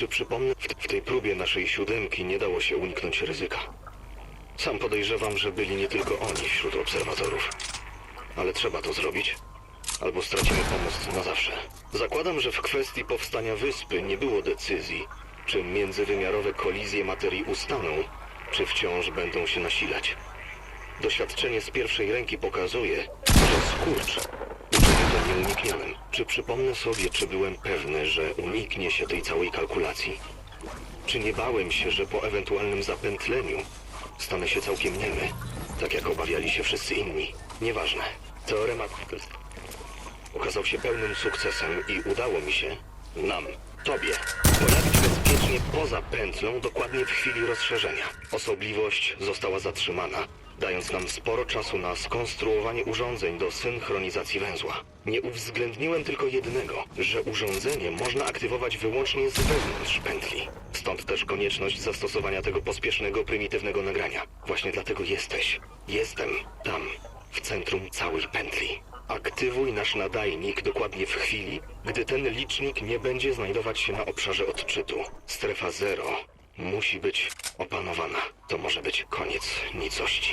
Czy przypomnę, w, w tej próbie naszej siódemki nie dało się uniknąć ryzyka. Sam podejrzewam, że byli nie tylko oni wśród obserwatorów. Ale trzeba to zrobić, albo stracimy pomost na zawsze. Zakładam, że w kwestii powstania wyspy nie było decyzji, czy międzywymiarowe kolizje materii ustaną, czy wciąż będą się nasilać. Doświadczenie z pierwszej ręki pokazuje, że skurcz to nieuniknionym. Czy przypomnę sobie, czy byłem pewny, że uniknie się tej całej kalkulacji? Czy nie bałem się, że po ewentualnym zapętleniu stanę się całkiem niemy, tak jak obawiali się wszyscy inni? Nieważne. Teoremat okazał się pełnym sukcesem i udało mi się, nam, tobie, pojawić bezpiecznie poza pętlą dokładnie w chwili rozszerzenia. Osobliwość została zatrzymana, dając nam sporo czasu na skonstruowanie urządzeń do synchronizacji węzła. Nie uwzględniłem tylko jednego, że urządzenie można aktywować wyłącznie z wewnątrz pętli. Stąd też konieczność zastosowania tego pospiesznego, prymitywnego nagrania. Właśnie dlatego jesteś. Jestem tam, w centrum całej pętli. Aktywuj nasz nadajnik dokładnie w chwili, gdy ten licznik nie będzie znajdować się na obszarze odczytu. Strefa zero musi być opanowana. To może być koniec nicości.